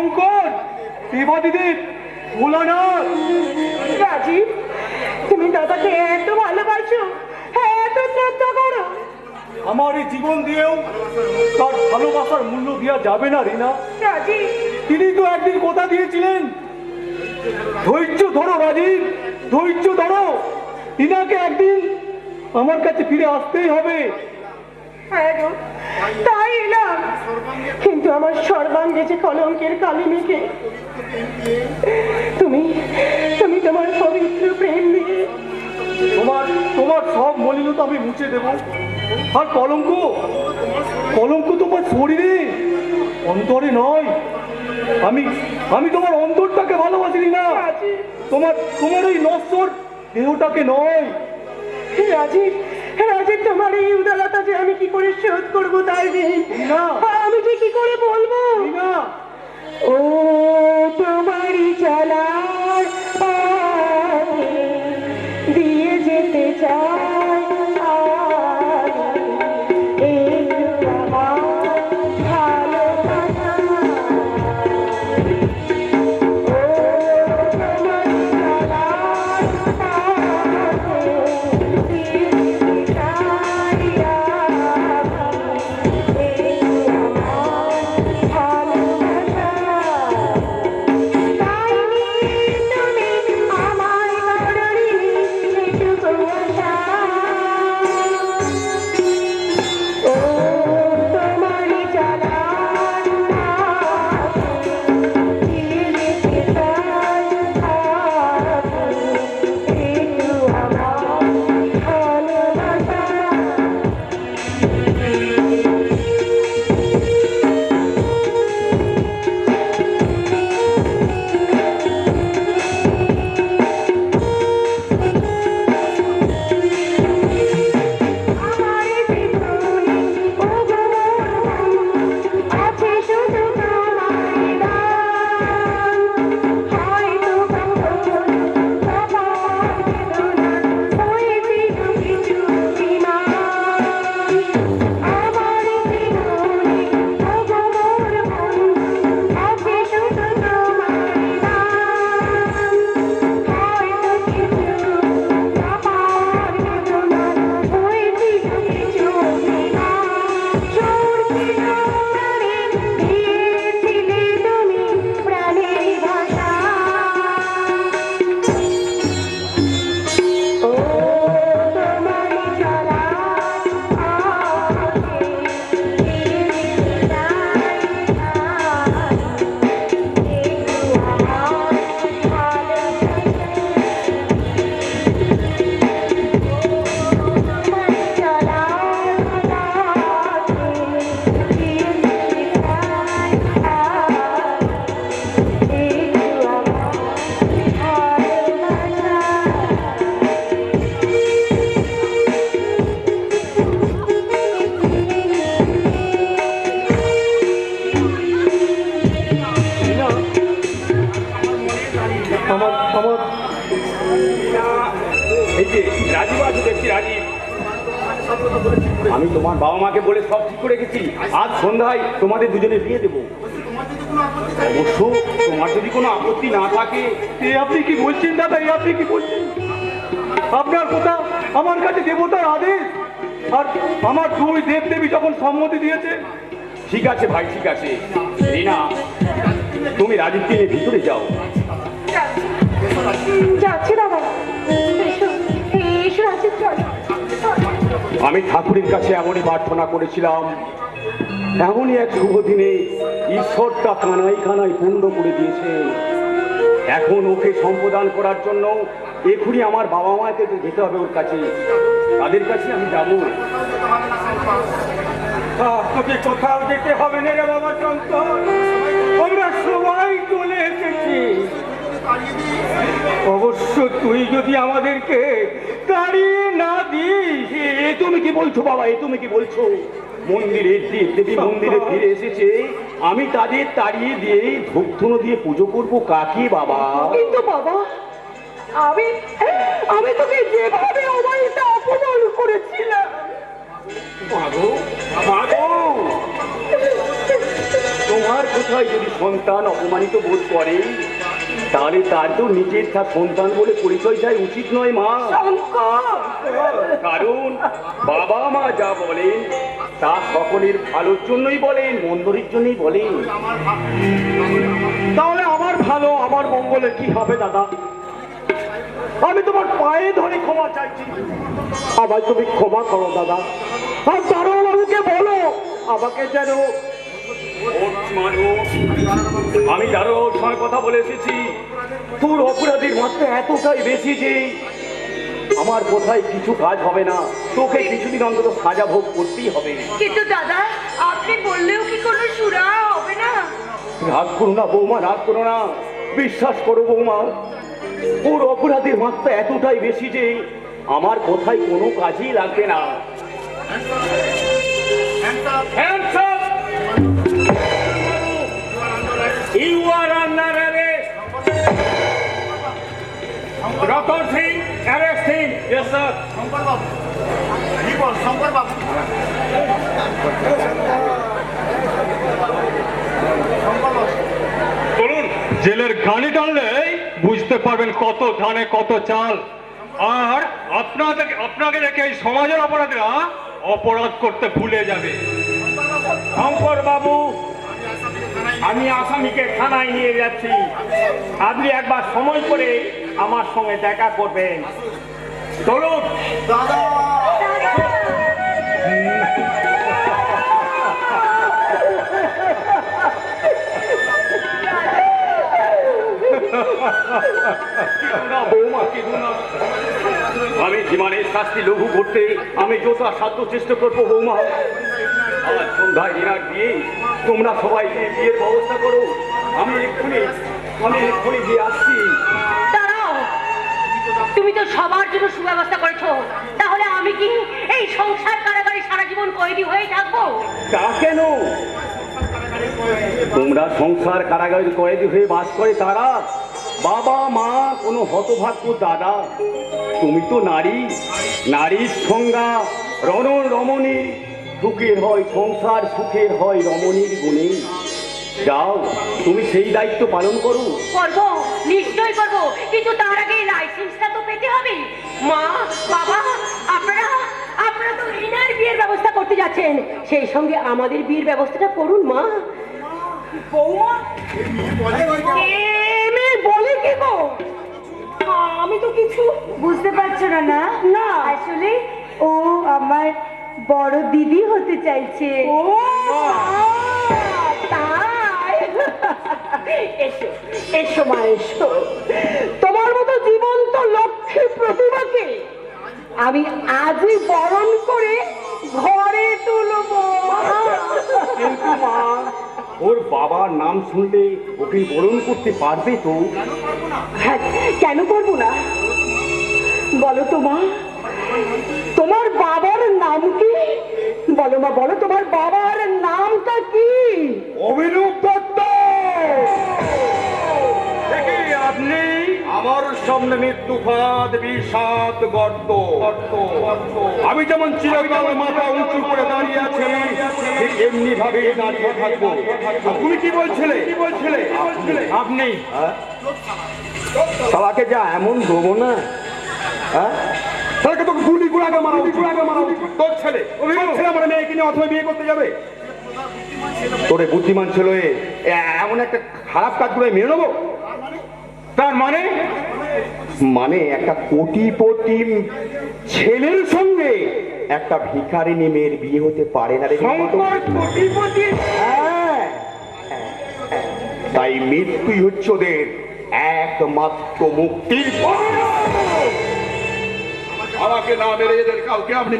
শঙ্কর দেবাদিদেব ভোলানাথ। রাজীব তুমি দাদাকে এত ভালোবাসো এত শ্রদ্ধা করো। আমার এই জীবন দিয়েও তার ভালোবাসার মূল্য দেওয়া যাবে না রিনা। রাজীব। তিনি তো একদিন কথা দিয়েছিলেন ধৈর্য ধরো রাজীব ধৈর্য ধরো। টিনাকে একদিন আমার কাছে ফিরে আসতেই হবে। তাই এলাম কিন্তু আমার সর্বাঙ্গে যে কলঙ্কের কালি মেখে তুমি তুমি তোমার পবিত্র প্রেম দিয়ে তোমার তোমার সব মলিনতা আমি মুছে দেব। আর কলঙ্ক? কলঙ্ক তোমার শরীরে অন্তরে নয়। আমি আমি তোমার অন্তরটাকে ভালোবাসি না। তোমার তোমার এই নশ্বর দেহটাকে নয়। রাজীব রাজীব তোমার এই উদারতা যে আমি কি করে শোধ করব তাই নেই আমি যে কি করে বলব? ও তোমারই চলার যে রাজীব আছে দেখছি রাজীব আমি তোমার বাবা মাকে বলে সব ঠিক করে গেছি আজ সন্ধ্যায় তোমাদের দুজনে বিয়ে দেবো। অবশ্য তোমার যদি কোনো আপত্তি না থাকে আপনি কি বলছেন দাদা? আপনি কি বলছেন? আপনার কথা আমার কাছে দেবতার আদেশ। আর আমার দুই দেব দেবী যখন সম্মতি দিয়েছে, ঠিক আছে ভাই, ঠিক আছে। রিনা তুমি রাজীবকে নিয়ে ভিতরে যাও। যাচ্ছি দাদা। আমি ঠাকুরের কাছে এমনই প্রার্থনা করেছিলাম। এমনই এক শুভ দিনে ঈশ্বরটা কানাই কানাই পূর্ণ করে দিয়েছে। এখন ওকে সম্বোধন করার জন্য এখনই আমার বাবা মাকে যেতে হবে ওর কাছে। তাদের কাছে আমি যাব। তোকে কোথাও যেতে হবে না রে বাবা চঞ্চল আমরা সবাই চলে এসেছি। অবশ্য তুই যদি আমাদেরকে দিস এ তুমি কি বলছো বাবা? এ তুমি কি বলছো? মন্দিরে দেব মন্দিরে ফিরে এসেছে আমি তাদের তাড়িয়ে দিয়ে ধূপধুনো দিয়ে পুজো করব। কাকে বাবা। কিন্তু বাবা আমি আমি তোকে যেভাবে অবহিত অপমান করেছিলাম। মাগো মাগো! তোমার কোথায় যদি সন্তান অপমানিত বোধ করে? তাহলে তার তো নিজের সন্তান বলে পরিচয় দেয় উচিত নয়, মা। কারণ বাবা মা যা বলেন, তা সকলের ভালোর জন্যই বলেন, মন্দরের জন্যই বলেন। তাহলে আমার ভালো, আমার মঙ্গলের কি হবে, দাদা? আমি তোমার পায়ে ধরে ক্ষমা চাইছি। আমায় তুমি ক্ষমা করো, দাদা। আর দারোয়ান বাবুকে বলো, আমাকে যেন আমি যারও ওর সঙ্গে কথা বলে এসেছি। তোর অপরাধীর মাত্রা এতটাই বেশি যে আমার কোথায় কিছু কাজ হবে না। তোকে কিছুদিন অন্তত সাজা ভোগ করতেই হবে। কিন্তু দাদা আপনি বললেও কি কোনো সুরা হবে না? রাগ করো না বৌমা রাগ করো না। বিশ্বাস করো বৌমা ওর অপরাধের মাত্রা এতটাই বেশি যে আমার কোথায় কোনো কাজই লাগবে না। You are under arrest. Ratan Singh, arrest him. Yes, sir. চলুন জেলের গানি টানলে বুঝতে পারবেন কত ধানে কত চাল আর আপনাদের আপনাকে দেখে এই সমাজের অপরাধীরা অপরাধ করতে ভুলে যাবে শঙ্কর বাবু আমি আসামিকে থানায় নিয়ে যাচ্ছি। আপনি একবার সময় করে আমার সঙ্গে দেখা করবেন। চলুন। আমি জীবনের শাস্তি লঘু করতে আমি যথা সাধ্য চেষ্টা করব বৌমা। সন্ধ্যায় ডিনার তোমরা সবাই গিয়ে বিয়ের ব্যবস্থা করো। আমি এক্ষুনি আমি এক্ষুনি দিয়ে আসছি। দাঁড়াও। তুমি তো সবার জন্য সুব্যবস্থা করেছ। তাহলে আমি কি এই সংসার কারাগারে সারা জীবন কয়েদি হয়ে থাকব? তা কেন? তোমরা সংসার কারাগারের কয়েদি হয়ে বাস করে তারা বাবা মা কোনো হতভাগ্য দাদা তুমি তো নারী। নারীর সংজ্ঞা রণ রমণী সুখের হয় সংসার সুখের হয় রমণীর গুণে। যাও তুমি সেই দায়িত্ব পালন করো। করব নিশ্চয় করব। কিন্তু তার আগে লাইসেন্সটা তো পেতে হবে। মা বাবা আপনারা আপনারা তো এনার বিয়ের ব্যবস্থা করতে যাচ্ছেন। সেই সঙ্গে আমাদের বিয়ের ব্যবস্থাটা করুন মা। বৌমা বলে কি গো? আমি তো কিছু বুঝতে পারছ না না। না। আসলে ও আমার বড় দিদি হতে চাইছে। ও! তাই? এসো এসো মা এসো। তোমার মতো জীবন্ত লক্ষ্মী প্রতিমাকে আমি আজই বরণ করে ঘরে তুলবো। কিন্তু মা ওর বাবার নাম শুনলে ওকে বরণ করতে পারবে তো? হ্যাঁ, কেন করব না? বলো তো মা। তোমার বাবার নাম কি? বলো মা, বলো, তোমার বাবার নামটা কি? অভিরূপ দত্ত। আপনি আমার সামনে মৃত্যু ফাঁদ, বিষাদ, গর্ত। আমি যেমন চিরকাল মাথা উঁচু করে দাঁড়িয়ে আছি, ঠিক এমনি ভাবে দাঁড়িয়ে থাকব। তুমি কি বলছিলে? কি বলছিলে আপনি তাকে যা এমন দেবো না? হ্যাঁ? তোকে গুলি গুড়াকে মারা গুড়াকে মারা তোর ছেলে তোর ছেলে আমার মেয়েকে নিয়ে অথবা বিয়ে করতে যাবে। তোরে বুদ্ধিমান ছিল এমন একটা খারাপ কাজ করে মেনে নেব? তার মানে? মানে একটা কোটিপতি ছেলের সঙ্গে একটা ভিখারিনী মেয়ের বিয়ে হতে পারে না রে কোটিপতি? হ্যাঁ। তাই মৃত্যুই হচ্ছে ওদের একমাত্র মুক্তির পথ। আমাকে না মেরে এদের কাউকে আপনি